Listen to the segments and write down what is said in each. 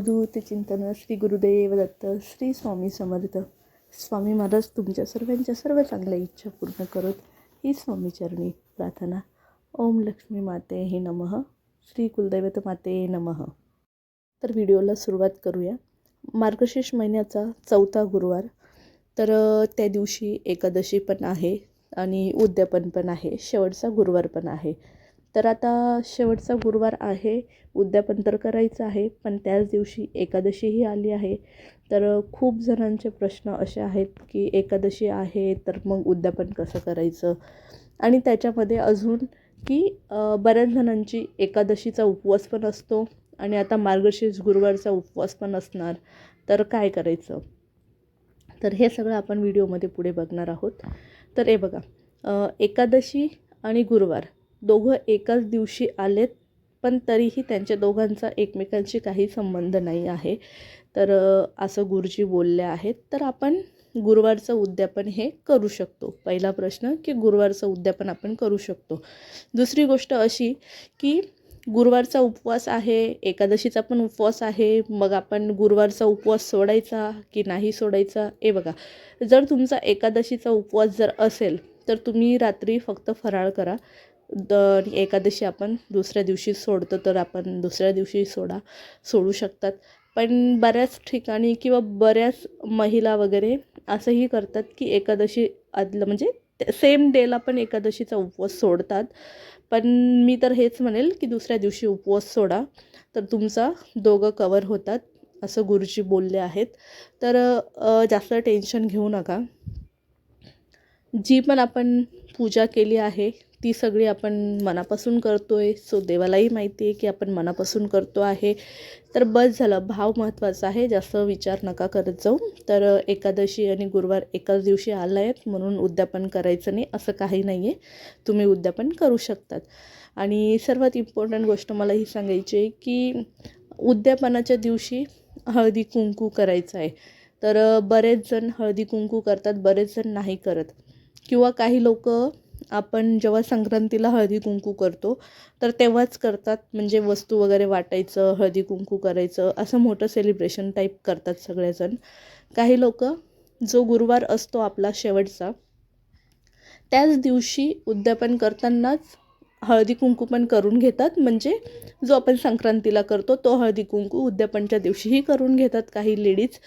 अवधूत चिंतन श्री गुरुदेव दत्त श्री स्वामी समर्थ. स्वामी महाराज तुमच्या सर्वांच्या सर्व चांगल्या इच्छा पूर्ण करत. ही स्वामीचरणी प्रार्थना. ओम लक्ष्मी माते हे नमः. श्री कुलदैवत माते नमः. तर व्हिडिओला सुरुवात करूया. मार्गशीर्ष महिन्याचा चौथा गुरुवार. तर त्या दिवशी एकादशी पण आहे आणि उद्यापन पण आहे. शेवटचा गुरुवार पण आहे. तर आता शेवटचा गुरुवार आहे उद्यापन तर करायचं आहे पण त्याच दिवशी एकादशीही आली आहे. तर खूप जणांचे प्रश्न असे आहेत की एकादशी आहे तर मग उद्यापन कसं करायचं? आणि त्याच्यामध्ये अजून की बऱ्याच जणांची एकादशीचा उपवास पण असतो आणि आता मार्गशीर्ष गुरुवारचा उपवास पण असणार. तर काय करायचं? तर हे सगळं आपण व्हिडिओमध्ये पुढे बघणार आहोत. तर हे बघा एकादशी आणि गुरुवार. दोघं एकाच दिवशी आलेत पण तरीही त्यांच्या दोघांचा एकमेकांशी काही संबंध नाही आहे. तर असं गुरुजी बोलले आहेत. तर आपण गुरुवारचं उद्यापन हे करू शकतो. पहिला प्रश्न की गुरुवारचं उद्यापन आपण करू शकतो. दुसरी गोष्ट अशी की गुरुवारचा उपवास आहे एकादशीचा पण उपवास आहे मग आपण गुरुवारचा उपवास सोडायचा की नाही सोडायचा? हे बघा जर तुमचा एकादशीचा उपवास जर असेल तर तुम्ही रात्री फक्त फराळ करा. द एकादशी आपण दुसऱ्या दिवशी सोडतो तर आपण दुसऱ्या दिवशी सोडा सोडू शकतात. पण बऱ्याच ठिकाणी किंवा बऱ्याच महिला वगैरे असंही करतात की एकादशी आदलं म्हणजे सेम डेला पण एकादशीचा उपवास सोडतात. पण मी तर हेच म्हणेल की दुसऱ्या दिवशी उपवास सोडा. तर तुमचा दोघं कवर होतात असं गुरुजी बोलले आहेत. तर जास्त टेन्शन घेऊ नका. जी पण आपण पूजा केली आहे ती सगळी आपण मनापासून करतो आहे सो देवालाही माहिती आहे की आपण मनापासून करतो आहे. तर बस झालं भाव महत्त्वाचा आहे जास्त विचार नका करत जाऊ. तर एकादशी आणि गुरुवार एकाच दिवशी आला आहेत म्हणून उद्यापन करायचं नाही असं काही नाही आहे तुम्ही उद्यापन करू शकतात. आणि सर्वात इम्पॉर्टंट गोष्ट मला ही सांगायची आहे की उद्यापनाच्या दिवशी हळदी कुंकू करायचं आहे. तर बरेच जण हळदी कुंकू करतात बरेच जण नाही करत. किंवा काही लोक आपण जेव्हा संक्रांतीला हळदी कुंकू करतो तर तेव्हाच करतात. म्हणजे वस्तू वगैरे वाटायचं हळदी कुंकू करायचं असं मोठं सेलिब्रेशन टाईप करतात सगळेजण. काही लोक जो गुरुवार असतो आपला शेवटचा त्याच दिवशी उद्यापन करतानाच हळदी कुंकू पण करून घेतात. म्हणजे जो आपण संक्रांतीला करतो तो हळदी कुंकू उद्यापनच्या दिवशीही करून घेतात काही लेडीज.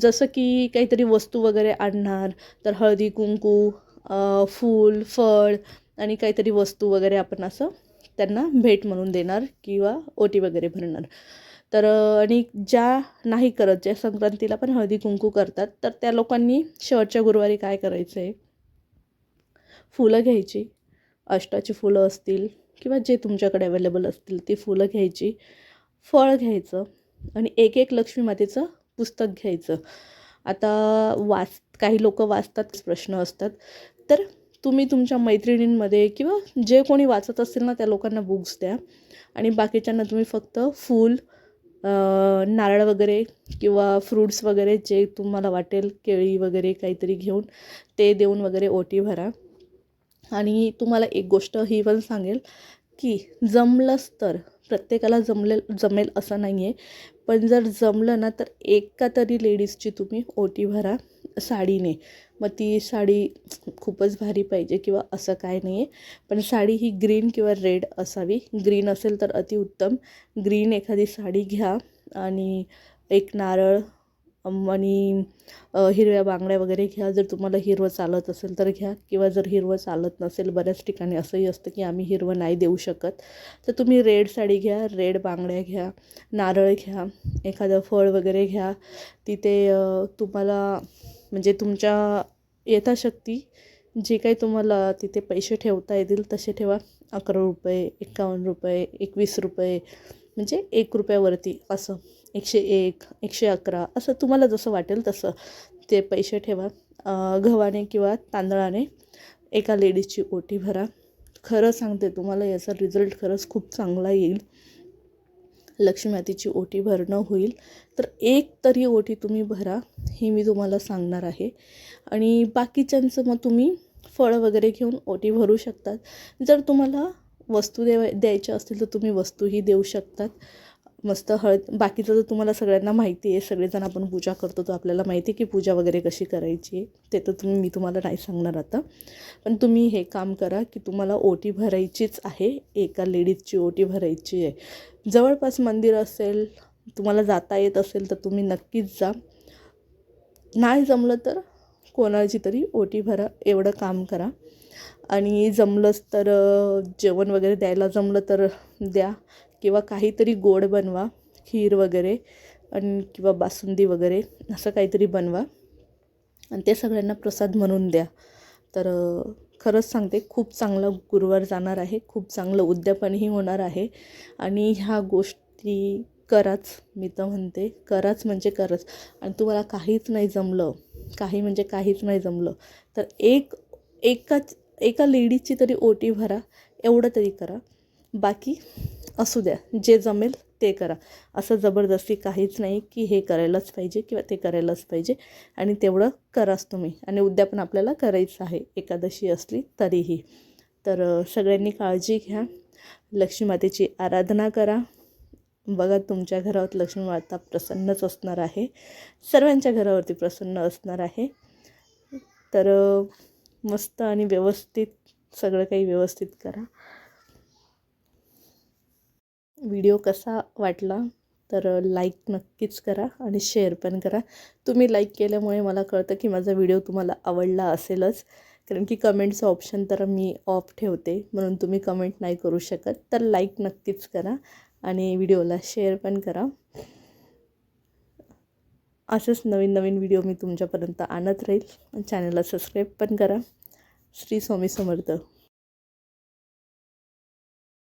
जसं की काहीतरी वस्तू वगैरे आणणार तर हळदी कुंकू फूल फळ आणि काहीतरी वस्तू वगैरे आपण असं त्यांना भेट म्हणून देणार किंवा ओटी वगैरे भरणार. तर आणि ज्या नाही करत ज्या संक्रांतीला पण हळदी कुंकू करतात तर त्या लोकांनी शेवटच्या गुरुवारी काय करायचं आहे फुलं घ्यायची. अष्टाची फुलं असतील किंवा जे तुमच्याकडे अवेलेबल असतील ती फुलं घ्यायची फळ घ्यायचं आणि एक एक लक्ष्मी मातेचं पुस्तक घ्यायचं. आता वाच काही लोक वाचतात प्रश्न असतात. तर तुम्ही तुमच्या मैत्रिणींमध्ये किंवा जे कोणी वाचत असतील ना त्या लोकांना बुक्स द्या आणि बाकीच्यांना तुम्ही फक्त फूल नारळ वगैरे किंवा फ्रूट्स वगैरे जे तुम्हाला वाटेल केळी वगैरे काहीतरी घेऊन ते देऊन वगैरे ओटी भरा. आणि तुम्हाला एक गोष्ट ही पण सांगेल की जमलंच तर प्रत्येकाला जमले जमेल असं नाही आहे पण जर जमलं ना तर एका तरी लेडीजची तुम्ही ओटी भरा साडीने. मग ती साडी खूपच भारी पाहिजे किंवा असं काय नाही आहे पण साडी ही ग्रीन किंवा रेड असावी. ग्रीन असेल तर अतिउत्तम. ग्रीन एखादी साडी घ्या आणि एक नारळ आणि हिरव्या बांगड्या वगैरे घ्या. जर तुम्हाला हिरवं चालत असेल तर घ्या. किंवा जर हिरवं चालत नसेल बऱ्याच ठिकाणी असंही असतं की आम्ही हिरवं नाही देऊ शकत. तर तुम्ही रेड साडी घ्या रेड बांगड्या घ्या नारळ घ्या एखादं फळ वगैरे घ्या. तिथे तुम्हाला म्हणजे तुमच्या यथाशक्ती जे काही तुम्हाला तिथे पैसे ठेवता येतील तसे ठेवा. अकरा रुपये एकावन्न रुपये एकवीस रुपये म्हणजे एक रुपयावरती असं. एकशे एक एकशे अकरा असं तुम्हाला जसं वाटेल तसं. ते पैसे ठेवा. गव्हाने किंवा तांदळाने एका लेडीजची ओटी भरा. खरं सांगते तुम्हाला याचा रिझल्ट खरंच खूप चांगला येईल. लक्ष्मी ओटी भरणं होईल. तर एक तरी ओटी तुम्ही भरा हे मी तुम्हाला सांगणार आहे. आणि बाकीच्यांचं मग तुम्ही फळं वगैरे घेऊन ओटी भरू शकतात. जर तुम्हाला वस्तू देवा द्यायच्या असतील तर तुम्ही वस्तूही देऊ शकतात. मस्त हळद बाकीचं तर तुम्हाला सगळ्यांना माहिती आहे. सगळेजण आपण पूजा करतो तर आपल्याला माहिती आहे की पूजा वगैरे कशी करायची आहे. ते तर तुम्ही मी तुम्हाला नाही सांगणार आता. पण तुम्ही हे काम करा की तुम्हाला ओटी भरायचीच आहे. एका लेडीजची ओटी भरायची आहे. जवळपास मंदिर असेल तुम्हाला जाता येत असेल तर तुम्ही नक्कीच जा. नाही जमलं तर कोणाची तरी ओटी भरा एवढं काम करा. आणि जमलंच तर जेवण वगैरे द्यायला जमलं तर द्या. किंवा काहीतरी गोड बनवा खीर वगैरे आणि किंवा बासुंदी वगैरे असं काहीतरी बनवा. आणि ते सगळ्यांना प्रसाद म्हणून द्या. तर खरंच सांगते खूप चांगला गुरुवार जाणार आहे खूप चांगलं उद्यापनही होणार आहे. आणि ह्या गोष्टी कराच मी तर म्हणते कराच म्हणजे करच. आणि तुम्हाला काहीच नाही जमलं काही म्हणजे काहीच नाही जमलं तर एक एकाच एका लेडीजची तरी ओटी भरा एवढं तरी करा. बाकी असू द्या जे जमेल ते करा. असं जबरदस्ती काहीच नाही की हे करायलाच पाहिजे किंवा ते करायलाच पाहिजे. आणि तेवढं कराच तुम्ही. आणि उद्या पण आपल्याला करायचं आहे एकादशी असली तरीही. तर सगळ्यांनी काळजी घ्या. लक्ष्मी मातेची आराधना करा. बघा तुमच्या घरावर लक्ष्मी माता प्रसन्नच असणार आहे. सर्वांच्या घरावरती प्रसन्न असणार आहे. तर मस्त आणि व्यवस्थित सगळं काही व्यवस्थित करा. व्हिडिओ कसा वाटला तर लाईक नक्कीच करा आणि शेअर पण करा. तुम्ही लाईक केल्यामुळे मला कळतं की माझा व्हिडिओ तुम्हाला आवडला असेलच. कारण की कमेंटचं ऑप्शन तर मी ऑफ ठेवते म्हणून तुम्ही कमेंट नाही करू शकत. तर लाईक नक्कीच करा आणि व्हिडिओला शेअर पण करा. असेच नवीन नवीन व्हिडिओ मी तुमच्यापर्यंत आणत राहील. चॅनलला सबस्क्राईब पण करा. श्री स्वामी समर्थ.